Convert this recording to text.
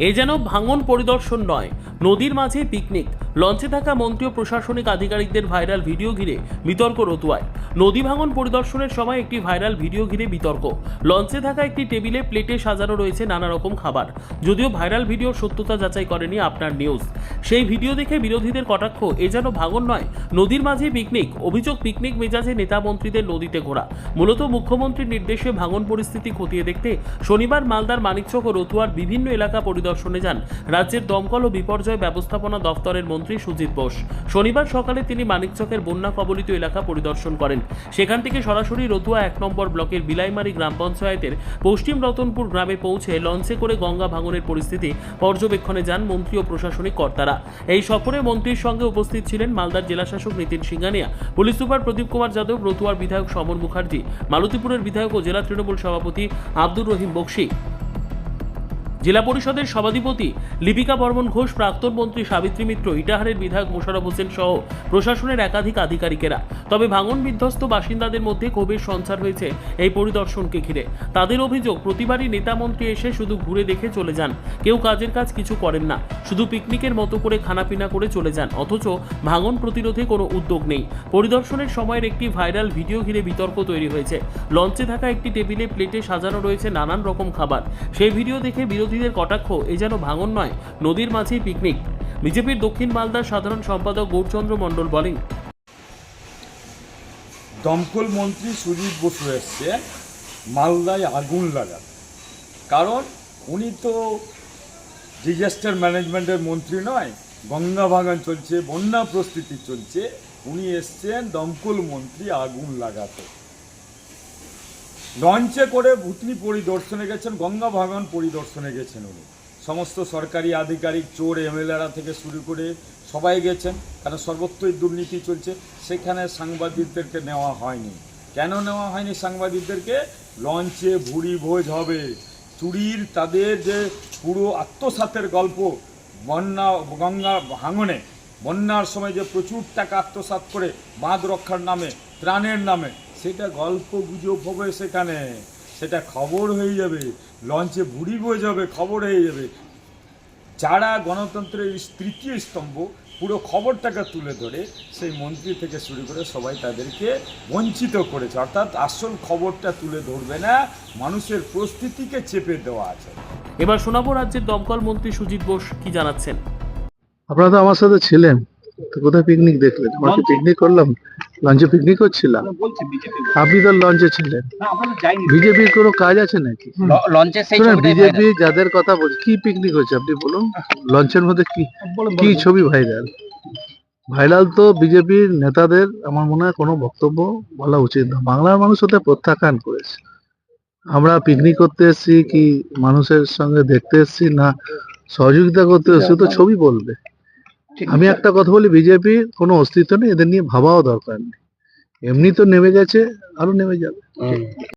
এ যেন ভাঙন পরিদর্শন নয় নদীর মাঝে পিকনিক লঞ্চে থাকা মন্ত্রী ও প্রশাসনিক আধিকারিকদের ভাইরাল ভিডিও ঘিরে বিতর্ক রতুয়ায়। নদী ভাঙন পরিদর্শনের সময় একটি ভাইরাল ভিডিও ঘিরে বিতর্ক। লঞ্চে থাকা একটি টেবিলে প্লেটে সাজানো রয়েছে নানা রকম খাবার। যদিও ভাইরাল ভিডিওর সত্যতা যাচাই করেনি আপনার নিউজ। সেই ভিডিও দেখে বিরোধীদের কটাক্ষ, এ যেন ভাঙন নয়, নদীর মাঝে পিকনিক, অভিযোগ পিকনিক মেজাজে নেতা মন্ত্রীদের নদীতে ঘোরা। মূলত মুখ্যমন্ত্রীর নির্দেশে ভাঙন পরিস্থিতি খতিয়ে দেখতে শনিবার মালদার মানিকচক ও রতুয়ার বিভিন্ন এলাকা পরিদর্শনে যান। রাজ্যের দমকল ও বিপর্যয় ব্যবস্থাপনা দফতরের মন্ত্রী সুজিত বোস। শনিবার সকালে তিনি মানিকচকের বন্যা কবলিত এলাকা পরিদর্শন করেন। সেখান থেকে সরাসরি রতুয়া এক নম্বর ব্লকের বিলাইমারি গ্রাম পঞ্চায়েতের পশ্চিম রতনপুর গ্রামে পৌঁছে লঞ্চে করে গঙ্গা ভাঙনের পরিস্থিতি পর্যবেক্ষণে যান মন্ত্রী ও প্রশাসনিক কর্তারা। এই সফরে মন্ত্রীর সঙ্গে উপস্থিত ছিলেন মালদার জেলাশাসক নীতিন সিংহানিয়া পুলিশ সুপার প্রদীপ কুমার যাদব, রতুয়ার বিধায়ক সমর মুখার্জি, মালতীপুরের বিধায়ক ও জেলা তৃণমূল সভাপতি আব্দুর রহিম বক্সি। জেলা পরিষদের সভাধিপতি লিপিকা বর্মন ঘোষ, প্রাক্তন মন্ত্রী সাবিত্রী মিত্র, ইটাহারের বিধায়ক মোশারফ হোসেন সহ প্রশাসনের একাধিক আধিকারিকেরা। তবে ভাঙন বিধ্বস্ত বাসিন্দাদের মধ্যে ক্ষোভের সঞ্চার হয়েছে এই পরিদর্শনকে ঘিরে। তাদের অভিযোগ, প্রতিবারই নেতা মন্ত্রী এসে শুধু ঘুরে দেখে চলে যান। কেউ কাজের কাজ কিছু করেন না। শুধু পিকনিকের মতো করে খানাপিনা করে চলে যান। অথচ ভাঙন প্রতিরোধে কোনো উদ্যোগ নেই। পরিদর্শনের সময়ের একটি ভাইরাল ভিডিও ঘিরে বিতর্ক তৈরি হয়েছে। লঞ্চে থাকা একটি টেবিলে প্লেটে সাজানো রয়েছে নানান রকম খাবার। সেই ভিডিও দেখে বিরোধীদের কটাক্ষ, এ যেন ভাঙন নয়, নদীর মাঝেই পিকনিক বিজেপির দক্ষিণ মালদার সাধারণ সম্পাদক গৌরচন্দ্র মণ্ডল বলেন। দমকল মন্ত্রী সুজিত বসু এসছে, মালদায় আগুন লাগাতে। কারণ উনি তো ডিজাস্টার ম্যানেজমেন্টের মন্ত্রী নয়, গঙ্গা ভাঙন চলছে, বন্যা প্রস্তুতি চলছে, উনি এসছেন দমকল মন্ত্রী আগুন লাগাতে। লঞ্চে করে ভুতনি পরিদর্শনে গেছেন, গঙ্গা ভাঙন পরিদর্শনে গেছেন উনি। সমস্ত সরকারি আধিকারিক, চোর, এমএলএরা থেকে শুরু করে সবাই গেছেন কারণ সর্বত্রই দুর্নীতি চলছে, সেখানে সাংবাদিকদেরকে নেওয়া হয়নি। কেন নেওয়া হয়নি সাংবাদিকদেরকে? লঞ্চে ভুড়ি ভোজ হবে। চুরির তাদের যে পুরো আত্মসাতের গল্প, বন্যা, গঙ্গা ভাঙনে, বন্যার সময় যে প্রচুর টাকা আত্মসাৎ করে বাঁধ রক্ষার নামে, ত্রাণের নামে সেটা গল্প গুজব হবে সেখানে। সেটা খবর হয়ে যাবে। লঞ্চে ভুড়ি বয়ে যাবে খবর হয়ে যাবে। যারা গণতন্ত্রের তৃতীয় স্তম্ভ পুরো খবরটাকে তুলে ধরে সেই মন্ত্রী থেকে শুরু করে সবাই তাদেরকে বঞ্চিত করেছে। অর্থাৎ আসল খবরটা তুলে ধরবে না মানুষের প্রস্তুতিকে চেপে দেওয়া আছে। এবার শোনাবো রাজ্যের দমকল মন্ত্রী সুজিত বোস কি জানাচ্ছেন। আপনারা তো আমার সাথে ছিলেন তো কোথায় পিকনিক দেখলেন? আমরা পিকনিক করলাম? লঞ্চে পিকনিক করছিলাম। আপনি তো লঞ্চে ছিলেন। বিজেপির কোনো কাজ আছে নাকি? সেই বিজেপি যাদের কথা বলছে কি পিকনিক হচ্ছে আপনি বলুন? লঞ্চের মধ্যে কি কি ছবি ভাইরাল ভাইরাল তো বিজেপির নেতাদের আমার মনে হয় কোনো বক্তব্য বলা উচিত না। বাংলার মানুষ ওতে প্রত্যাখ্যান করেছে। আমরা পিকনিক করতে এসেছি কি মানুষের সঙ্গে দেখতে এসেছি না? সহযোগিতা করতে এসেছি তো ছবি বলবে। আমি একটা কথা বলি বিজেপির কোনো অস্তিত্ব নেই এদের নিয়ে ভাবাও দরকার নেই। এমনি তো নেমে গেছে আরও নেমে যাবে।